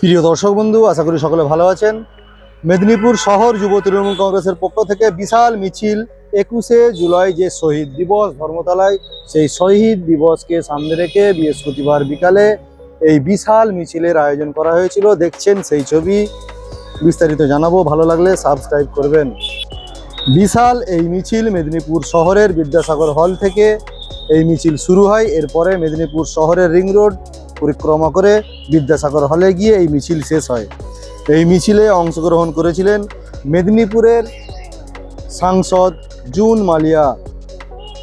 প্রিয় দর্শক বন্ধু, আশা করি সকলে ভালো আছেন। মেদিনীপুর শহর যুব তৃণমূল কংগ্রেসের পক্ষ থেকে বিশাল মিছিল একুশে জুলাই যে শহীদ দিবস ধর্মতলায়, সেই শহীদ দিবসকে সামনে রেখে বৃহস্পতিবার বিকালে এই বিশাল মিছিলের আয়োজন করা হয়েছিল। দেখছেন সেই ছবি। বিস্তারিত জানাব, ভালো লাগলে সাবস্ক্রাইব করবেন। বিশাল এই মিছিল মেদিনীপুর শহরের বিদ্যাসাগর হল থেকে এই মিছিল শুরু হয়। এরপরে মেদিনীপুর শহরের রিং রোড পরিক্রমা করে বিদ্যাসাগর হলে গিয়ে এই মিছিল শেষ হয়। এই মিছিলে অংশগ্রহণ করেছিলেন মেদিনীপুরের সাংসদ জুন মালিয়া।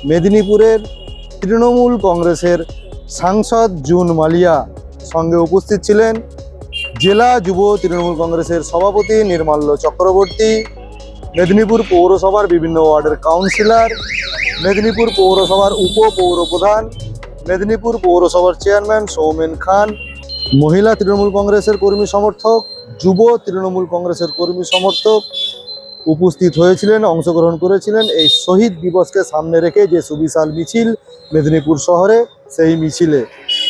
মেদিনীপুরের তৃণমূল কংগ্রেসের সাংসদ জুন মালিয়া। সঙ্গে উপস্থিত ছিলেন জেলা যুব তৃণমূল কংগ্রেসের সভাপতি নির্মাল্য চক্রবর্তী, মেদিনীপুর পৌরসভার বিভিন্ন ওয়ার্ডের কাউন্সিলর, মেদিনীপুর পৌরসভার উপ পৌরপ্রধান মেদিনীপুর পৌরসভার চেয়ারম্যান সৌমেন খান, মহিলা তৃণমূল কংগ্রেসের কর্মী সমর্থক, যুব তৃণমূল কংগ্রেসের কর্মী সমর্থক উপস্থিত হয়েছিলেন, অংশগ্রহণ করেছিলেন এই শহীদ দিবসকে সামনে রেখে যে সুবিশাল মিছিল মেদিনীপুর শহরে, সেই মিছিলে।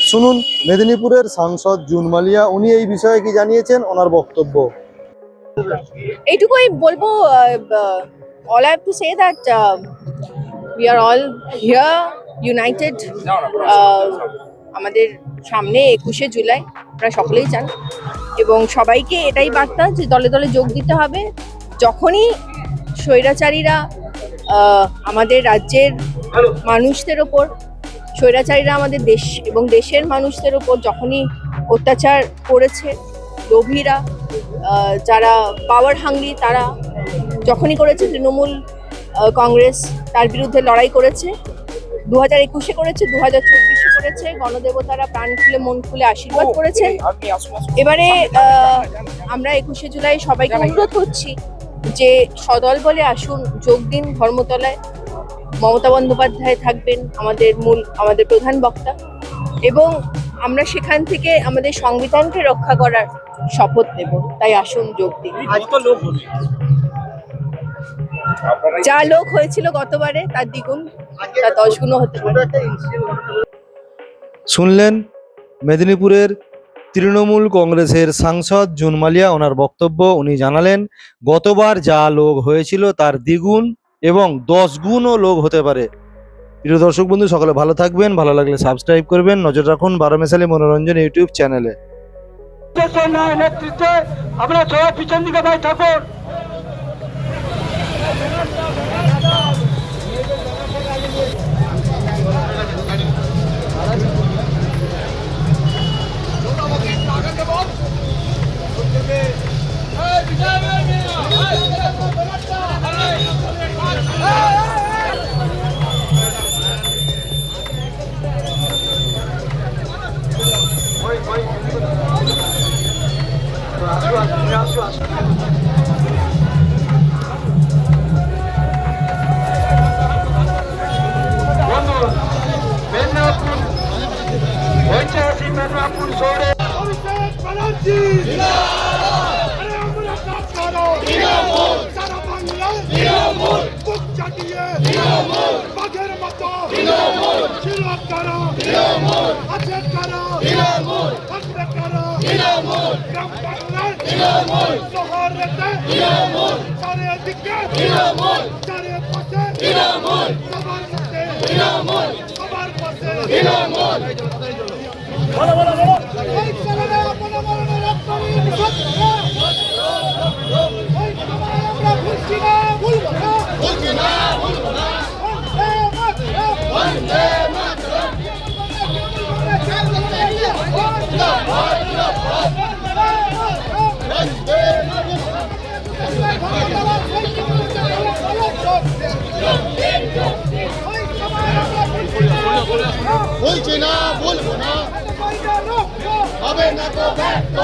শুনুন, মেদিনীপুরের সাংসদ জুন মালিয়া, উনি এই বিষয়ে কি জানিয়েছেন? ওনার বক্তব্য। এইটুকুই বলব all have to say that we are all here united আমাদের সামনে একুশে জুলাই আমরা সকলেই চান এবং সবাইকে এটাই বার্তা যে দলে দলে যোগ দিতে হবে। যখনই স্বৈরাচারীরা আমাদের রাজ্যের মানুষদের ওপর স্বৈরাচারীরা আমাদের দেশ এবং দেশের মানুষদের ওপর যখনই অত্যাচার করেছে লোভীরা যারা পাওয়ার হাঙ্গি তারা যখনই করেছে তৃণমূল কংগ্রেস তার বিরুদ্ধে লড়াই করেছে। দু হাজার একুশে করেছে দু হাজার চব্বিশে করেছে গণদেবতারা প্রাণ খুলে মন খুলে আশীর্বাদ করেছেন এবারে আমরা একুশে জুলাই সবাইকে অনুরোধ করছি যে সদল বলে আসুন যোগ দিন ধর্মতলায়। মমতা বন্দ্যোপাধ্যায় থাকবেন আমাদের মূল আমাদের প্রধান বক্তা। এবং আমরা সেখান থেকে আমাদের সংবিধানকে রক্ষা করার শপথ নেব। তাই আসুন যোগ দিন। যা লোক হয়েছিল গতবারে তার দ্বিগুণ তার দশ গুণও হতে পারে। শুনলেন মেদিনীপুরের তৃণমূল কংগ্রেসের সাংসদ জুন মালিয়া ওনার বক্তব্য উনি জানালেন গতবার যা লোক হয়েছিল তার দ্বিগুণ এবং দশ গুণও লোক হতে পারে। প্রিয় দর্শক বন্ধু সকলে ভালো থাকবেন ভালো লাগলে সাবস্ক্রাইব করবেন নজর রাখুন বারো মেশালি মনোরঞ্জন ইউটিউব চ্যানেলে। নেতৃত্বে আমরা সবাই পিছন দিকে ভাই ঠাকুর। ঐতিহাসিক মেদিনীপুর শহরে অভিষেক ব্যানার্জি আরে আমরা কাজ করো সারা বাংলায় বুক চাটিয়ে বাঘের মতো ছিল করো আছে করো থাকবে করো গ্রাম বাংলায় শহরেতে চারিদিকে চারিপাশে বলছি না বলব না। হবে তো ব্যর্থ।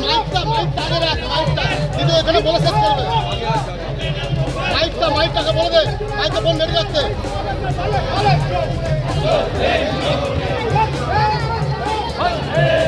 মাইকটা রাখ মাইকটা। কিন্তু এখানে বলে শেষ করবে। মাইকটা মাইকটাকে বলে দে। মাইকটা ফোন মেরে যাচ্ছে জিন্দাবাদ,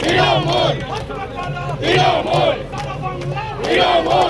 Dinamo! Dinamo! Dinamo!